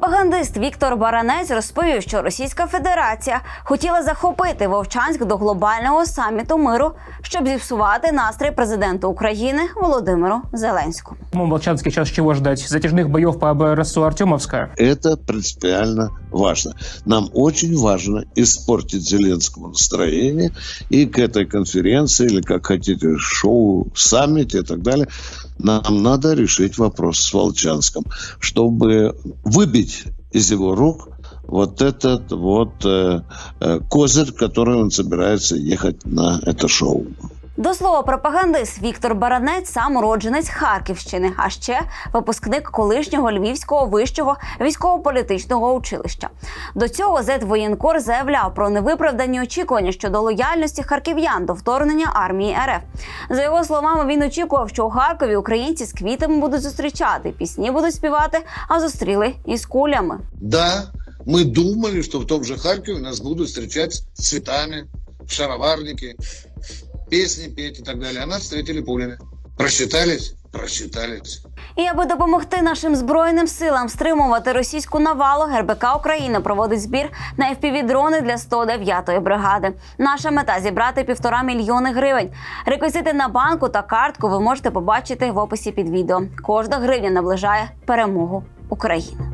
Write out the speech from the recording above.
Пропагандист Віктор Баранець розповів, що Російська Федерація хотіла захопити Вовчанськ до глобального саміту миру, щоб зіпсувати настрій президенту України Володимиру Зеленському. В час чего ждать? затяжних бойов по АБРСУ Артемовска? Это принципиально важно. Нам очень важно испортить Зеленскому настроение и к этой конференции, или как хотите, шоу, саммите и так далее, нам надо решить вопрос с Волчанском, чтобы выбить из его рук вот этот вот э, э, козырь, который он собирается ехать на это шоу. До слова, пропагандист Віктор Баранець сам уродженець Харківщини, а ще випускник колишнього львівського вищого військово-політичного училища. До цього зет воєнкор заявляв про невиправдані очікування щодо лояльності харків'ян до вторгнення армії РФ. За його словами, він очікував, що у Харкові українці з квітами будуть зустрічати, пісні будуть співати, а зустріли із кулями. Да, мы думали, что в том же Харькове нас будут встречать с цветами, в шароварнике, песни петь и так далее. А нас встретили пулями. Просчитались? Просчитались. І аби допомогти нашим збройним силам стримувати російську навалу, РБК України проводить збір на FPV-дрони для 109-ї бригади. Наша мета зібрати півтора мільйони гривень. Реквізити на банку та картку ви можете побачити в описі під відео. Кожна гривня наближає перемогу України.